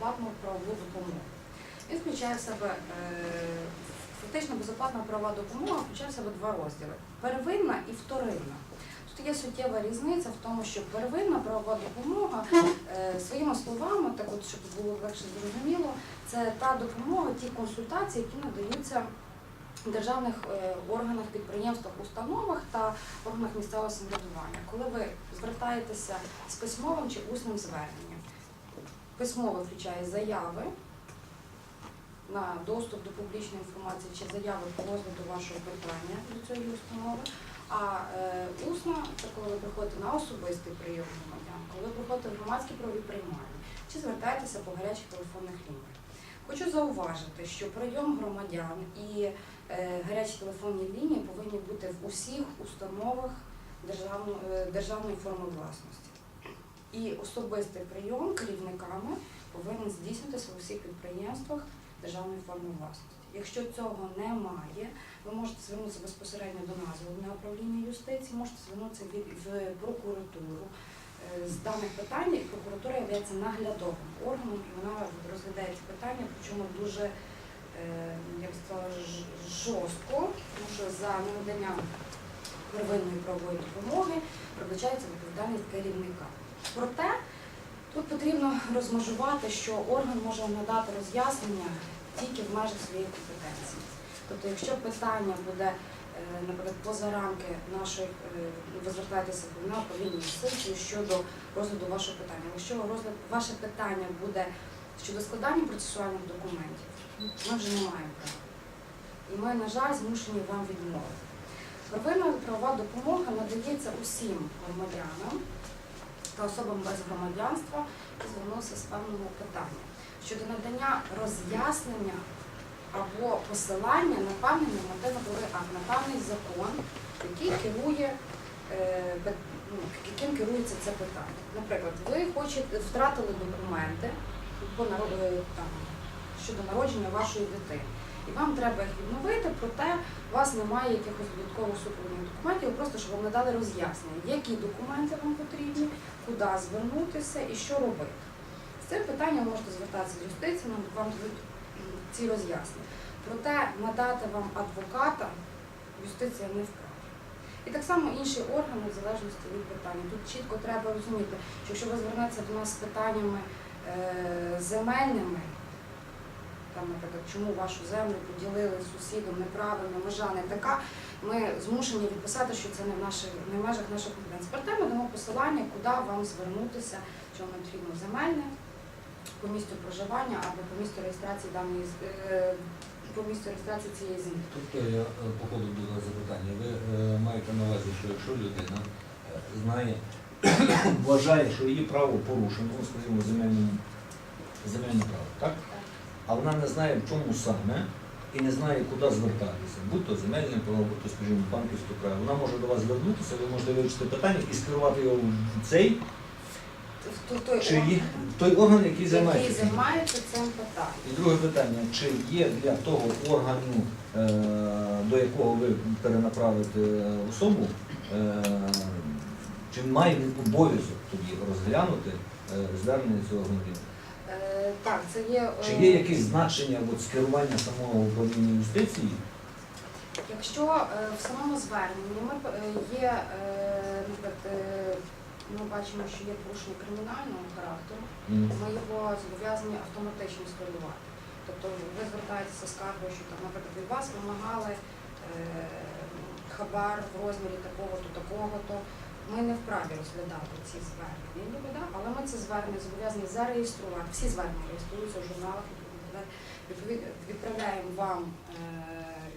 безоплатну правову допомогу. Він включає в себе е, фактично безоплатна правова допомога, включає в себе два розділи: первинна і вторинна. Тут є суттєва різниця в тому, що первинна правова допомога е, своїми словами, так от щоб було легше зрозуміло, це та допомога, ті консультації, які надаються державних е, органах, підприємствах, установах та органах місцевого самоврядування, коли ви звертаєтеся з письмовим чи усним зверненням. Письмове включає заяви на доступ до публічної інформації чи заяви по розгляду вашого питання до цієї установи. А е, усна це коли ви приходите на особистий прийом громадян, коли ви приходите в громадські правові приймальні чи звертаєтеся по гарячих телефонних лініях. Хочу зауважити, що прийом громадян і е, гарячі телефонні лінії повинні бути в усіх установах державно, е, державної форми власності. І особистий прийом керівниками повинен здійснюватися в усіх підприємствах державної форми власності. Якщо цього немає, ви можете звернутися безпосередньо до нас, головне управління юстиції, можете звернутися в прокуратуру е, з даних питань. Прокуратура є наглядовим органом, і вона розглядає ці питання, причому дуже е, я б сказала, жорстко, тому що за ненадання первинної правової допомоги передбачається відповідальність керівника. Проте тут потрібно розмежувати, що орган може надати роз'яснення тільки в межах своєї компетенції. Тобто, якщо питання буде, е, наприклад, поза рамки нашої, е, ви звертаєтеся на управління юстиції щодо розгляду вашого питання. Якщо розгляд ваше питання буде щодо складання процесуальних документів, ми вже не маємо права. І ми, на жаль, змушені вам відмовити. Первинна правова допомога надається усім громадянам та особам без громадянства, які звернувся з певного питання щодо надання роз'яснення або посилання на певний нормативно-правовий акт, на певний закон, який керує, е, ну, яким керується це питання. Наприклад, ви хочете втратили документи по е, там, щодо народження вашої дитини. І вам треба їх відновити, проте у вас немає якихось додаткових супровідних документів, просто щоб вам надали роз'яснення, які документи вам потрібні, куди звернутися і що робити. З цим питанням можете звертатися до юстиції, вам дадуть ці роз'яснення. Проте надати вам адвоката юстиція не вправі. І так само інші органи в залежності від питання. Тут чітко треба розуміти, що якщо ви звернетеся до нас з питаннями е, земельними, там, наприклад, чому вашу землю поділили з сусідом неправильно, межа не така, ми змушені відписати, що це не в наших не в межах нашої компетенції. Проте ми дамо посилання, куди вам звернутися, що вам потрібно земельне, по місцю проживання або по місцю реєстрації даної е, по місцю реєстрації цієї землі. Тобто я е, по до вас запитання. Ви е, маєте на увазі, що якщо людина е, знає, вважає, що її право порушено, ну, скажімо, земельне право, так? А вона не знає, в чому саме, і не знає, куди звертатися. Будь то земельне право, будь то, скажімо, банківське право. Вона може до вас звернутися, ви можете вивчити питання і скерувати його в цей В той- чи орган, є той орган, який який займається. цим. займається цим питанням. І друге питання, чи є для того органу, е, до якого ви перенаправите особу, е, чи має він обов'язок тоді розглянути е, звернення цього громадянина? Е, Так, це є. е, Чи є якесь значення от, скерування самого управління юстиції? Якщо е, в самому зверненні ми е, є, е, наприклад, е, ми бачимо, що є порушення кримінального характеру, ми його зобов'язані автоматично скерувати. Тобто ви звертаєтеся з скаргою, що там, наприклад, від вас вимагали е, хабар в розмірі такого-то, такого-то. Ми не вправі розглядати ці звернення, да? але ми це звернення зобов'язані зареєструвати. Всі звернення реєструються в журналах, відправляємо вам е,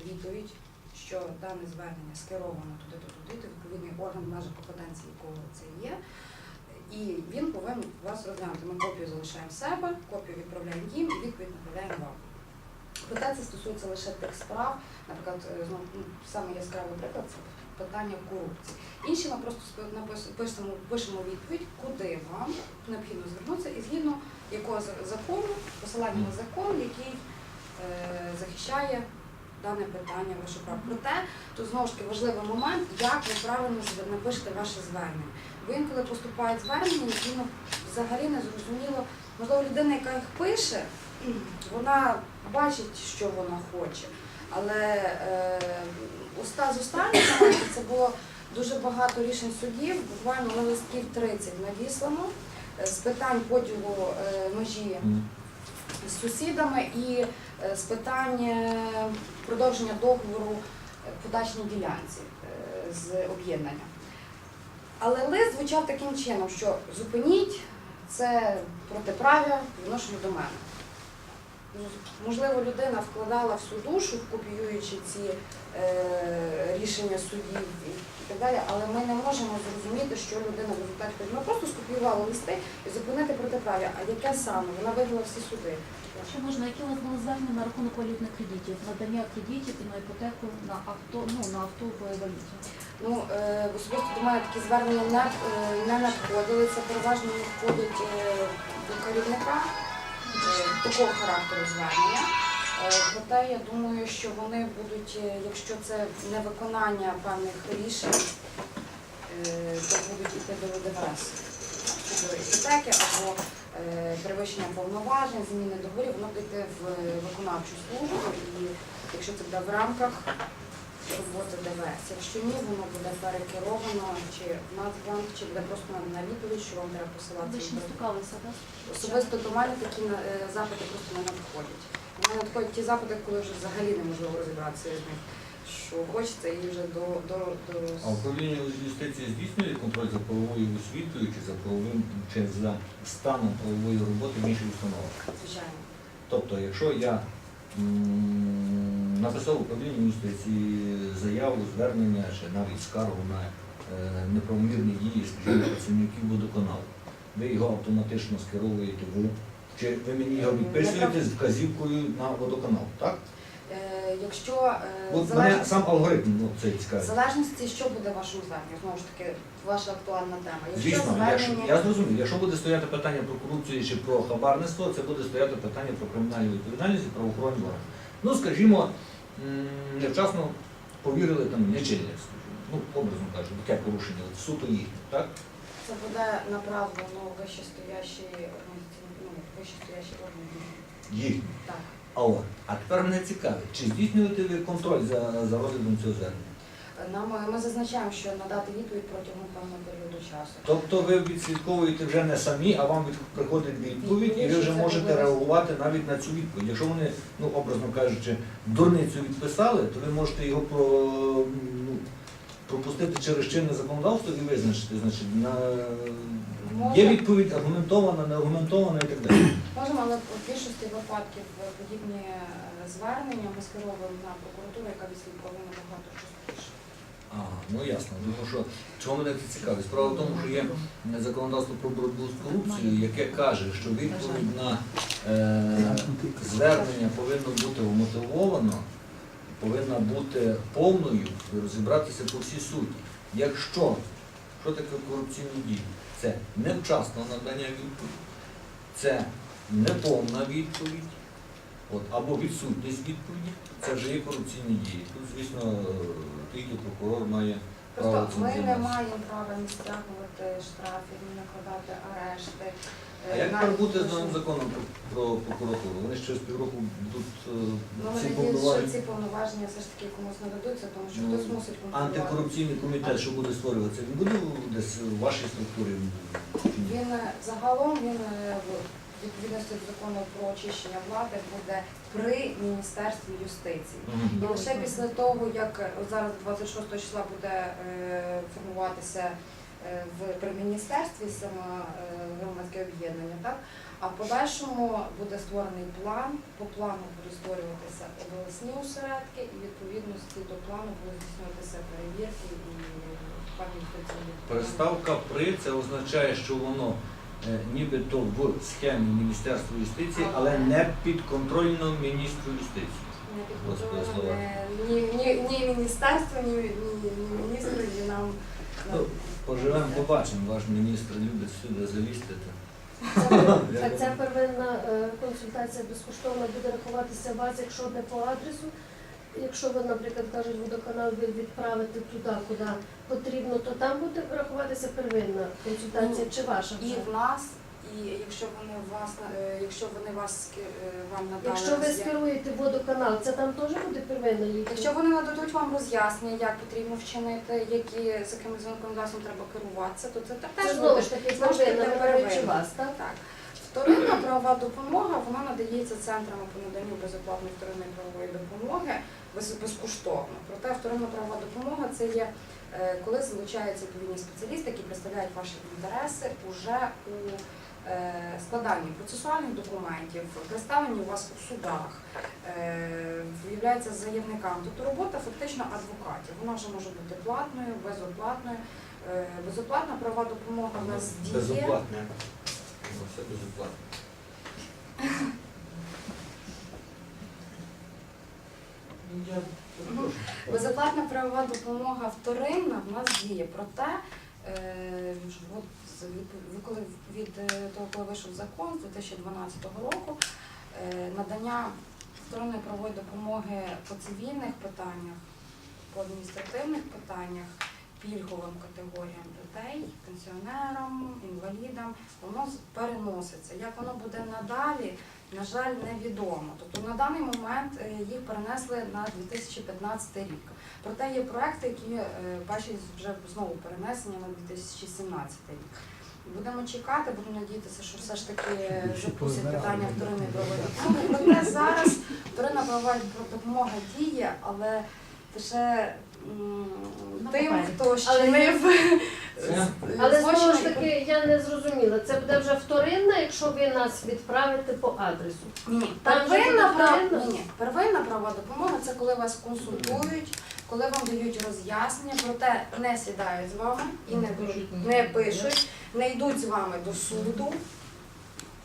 відповідь, що дане звернення скеровано туди, туди, відповідний орган, в межах компетенції якого це є. І він повинен вас розглянути. Ми копію залишаємо себе, копію відправляємо їм і відповідь направляємо вам. Це стосується лише тих справ, наприклад, е, ну, саме яскравий приклад це питання корупції. Інші ми просто пишемо, пишемо відповідь, куди вам необхідно звернутися, і згідно якого за- закону, посилання на закон, який е, захищає дане питання ваше право. Проте тут знову ж таки важливий момент, як ви правильно напишете ваше звернення. Бо інколи поступають звернення, які ну, взагалі не зрозуміло, можливо, людина, яка їх пише, вона бачить, що вона хоче. Але е, уста з устами це було дуже багато рішень судів, буквально на листків 30 надіслано е, з питань поділу е, межі з сусідами і е, з питання продовження договору по дачній ділянці е, з об'єднання. Але лист звучав таким чином, що зупиніть це протиправ'я по відношенню до мене. Можливо, людина вкладала всю душу, копіюючи ці е, рішення судів і так далі, але ми не можемо зрозуміти, що людина в результаті. Ми просто скопіювали листи і зупинити протиправ'я. А яке саме? Вона виграла всі суди. Ще можна, які у вас були звернення на рахунок валютних кредитів, надання кредитів і на іпотеку на авто, ну на авто в валюті. Ну, е, особисто до мене такі звернення не, е, не надходили. Це переважно надходять е, до керівника такого характеру звернення. Е, Проте я думаю, що вони будуть, е, якщо це не виконання певних рішень, е, то будуть йти до ДВС щодо іпотеки або е, перевищення повноважень, зміни договорів, воно буде йти в виконавчу службу. І якщо це буде в рамках роботи ДВС. Якщо ні, воно буде перекеровано чи в Нацбанк, чи буде просто на відповідь, що вам треба Ви посилати. ж не стукалися, так? Особисто до мене такі е, запити просто не надходять. У мене надходять ті запити, коли вже взагалі неможливо розібратися з ним. Що хочеться і вже до, до, до... А управління юстиції здійснює контроль за правовою освітою чи за правовим чи за станом правової роботи в інших установах? звичайно. Тобто, якщо я м, написав управління юстиції заяву, звернення чи навіть скаргу на е, неправомірні дії, скажімо, працівників водоканалу, ви його автоматично скеровуєте в чи ви мені його відписуєте з вказівкою на водоканал, так? Е, якщо е, От залежно- мене сам алгоритм це в залежності, що буде в вашому зверненні, знову ж таки, ваша актуальна тема. Якщо Звісно, звернення... я зрозумів, якщо буде стояти питання про корупцію чи про хабарництво, це буде стояти питання про кримінальну відповідальність і правоохоронні органи. Ну, скажімо, невчасно повірили там нечинне, скажімо. Ну, образно кажучи, таке порушення, от суто їхнє, так? Це буде направлено вищестоящий організаційний, ну, вищестоящий орган. Їхнє. Так. А от, а тепер мене цікавить, чи здійснюєте ви контроль за, за розглядом цього звернення? Нам ми зазначаємо, що надати відповідь протягом певного періоду часу. Тобто ви відслідковуєте вже не самі, а вам від, приходить відповідь, і ви вже можете реагувати навіть на цю відповідь. Якщо вони, ну образно кажучи, дурницю відписали, то ви можете його про, ну, пропустити через чинне законодавство і визначити, значить, на є Може. відповідь аргументована, не аргументована і так далі. Можемо, але в більшості випадків е, подібні е, звернення ми скеровуємо на прокуратуру, яка відслідковує набагато частіше. Ага, ну ясно. Тому що чого мене це цікавить? Справа в тому, що є законодавство про боротьбу з корупцією, яке каже, що відповідь на е, звернення повинно бути вмотивовано, повинна бути повною розібратися по всій суті. Якщо що таке корупційні дії? Це невчасне надання відповіді, це неповна відповідь, от, або відсутність відповіді, це вже є корупційні дії. Тут, звісно, тільки прокурор має право Просто ми не маємо права ні стягувати штрафів, ні накладати арешти. А Е, як навіть бути з новим законом про, про прокуратуру? Вони ще з півроку будуть е, Ну, ці повноваження. ці повноваження все ж таки комусь нададуться, тому що Ну, хтось мусить контролювати. Антикорупційний комітет, що буде створюватися, він буде десь в вашій структурі? Він е, загалом він відповідності до закону про очищення влади буде при Міністерстві юстиції. І лише після того, як зараз 26 числа буде е, формуватися е, в при міністерстві саме е, громадське об'єднання, так а в подальшому буде створений план. По плану будуть створюватися обласні осередки, і відповідності до плану будуть здійснюватися перевірки і спеціальні. Приставка при це означає, що воно нібито в схемі Міністерства юстиції, але не підконтрольно міністру юстиції. Не слова. ні, ні, ні міністерство, ні, ні, ні міністри, ні нам. Ну, Поживемо, побачимо, ваш міністр любить сюди залізти. то- ця первинна е, консультація безкоштовна буде рахуватися вас, якщо не по адресу. Якщо ви, наприклад, кажуть, водоканал відправити туди, куди потрібно, то там буде рахуватися первинна консультація чи ваша І в нас, і якщо вони вас е, якщо вони вас ски- е, вам надали Якщо ви скеруєте водоканал, це там теж буде первинна їхня? Якщо вони нададуть вам роз'яснення, як потрібно вчинити, які з якими законодавством треба керуватися, то це теж Це буде знову ж таки знову ж таки первинна, первинна. вибираючи вас, так? Так. Вторинна правова допомога вона надається центрами по наданню безоплатної вторинної правової допомоги безкоштовно. Проте вторинна правова допомога це є е, коли залучаються відповідні спеціалісти, які представляють ваші інтереси уже у е, складанні процесуальних документів, представленні у вас у судах, е, заявникам. Тобто робота фактично адвокатів. Вона вже може бути платною, безоплатною. Безоплатна правова допомога в нас діє. Безоплатне. Ну, Все безоплатне. Я прошу. Безоплатна правова допомога вторинна в нас діє. Проте, е, від, е, того, коли вийшов закон з 2012 року, е, надання вторинної правової допомоги по цивільних питаннях, по адміністративних питаннях, пільговим категоріям людей, пенсіонерам, інвалідам, воно переноситься. Як воно буде надалі, на жаль, невідомо. Тобто на даний момент е, їх перенесли на 2015 рік. Проте є проекти, які е, бачать вже знову перенесення на 2017 рік. Будемо чекати, будемо надіятися, що все ж таки е, запустять питання вторинної правової допомоги. Проте зараз вторинна правова допомога діє, але лише тим, хто Це- Але знову ж таки, я не зрозуміла, це буде вже вторинна, якщо ви нас відправите по адресу. Ні, Там первинна буде ні, ні. первинна права допомога це коли вас консультують, коли вам дають роз'яснення, проте не сідають з вами і не беруть, не пишуть, не йдуть з вами до суду.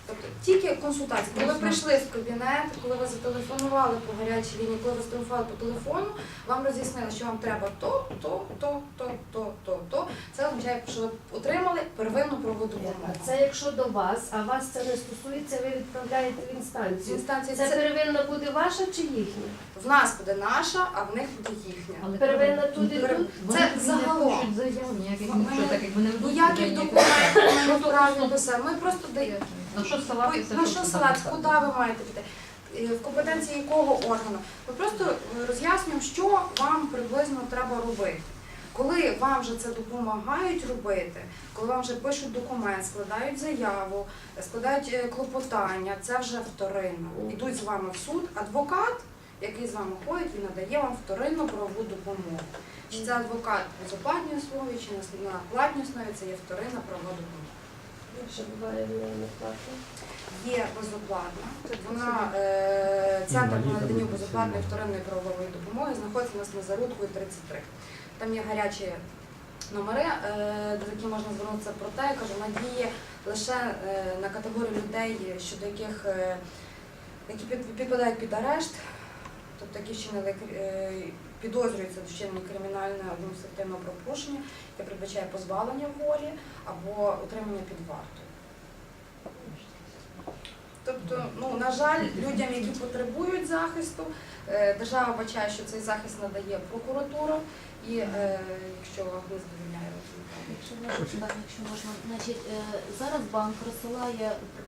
Тобто тільки консультації. Коли ви прийшли в кабінет, коли ви зателефонували по гарячій лінії, коли ви зателефонували по телефону, вам роз'яснили, що вам треба то, то, то, то, то, то, то. Це означає, що ви отримали первинну правову допомогу. Це якщо до вас, а вас це не стосується, ви відправляєте в інстанцію. інстанції Це це первинна буде ваша чи їхня? в нас буде наша, а в них буде їхня. Але Первинна тут і тут? Це загалом. не пишуть заяв, ніяких Вони- нічого, так як вони ніяких документів Просто- правильно. Ми просто даємо. На що ссилатися? На що ссилатися, куди ви маєте піти? Е, В компетенції якого органу? Ми просто е, роз'яснюємо, що вам приблизно треба робити. Коли вам вже це допомагають робити, коли вам вже пишуть документ, складають заяву, складають е, клопотання, це вже вторинно. Йдуть з вами в суд, адвокат, який з вами ходить, він надає вам вторинну правову допомогу. Чи це адвокат безоплатній основі, чи на- на платній основі, це є вторинна правова допомога. Ще буває не платно. Є безоплатна. Тобто вона е, центр по наданню безоплатної вторинної правової допомоги знаходиться у нас на Зарудкою 33. Там є гарячі номери, е, до які можна звернутися про те, я кажу, вона діє лише е, на категорію людей, щодо яких е, які підпадають під арешт, тобто які вчинили е, підозрюються в вчиненні кримінального адміністративного правопорушення, яке передбачає позбавлення волі або утримання під вартою. Тобто, ну на жаль, людям, які потребують захисту, е, держава бачає, що цей захист надає прокуратура, і е, якщо не задовільняє. Якщо можна, якщо можна, значить, е, зараз банк розсилає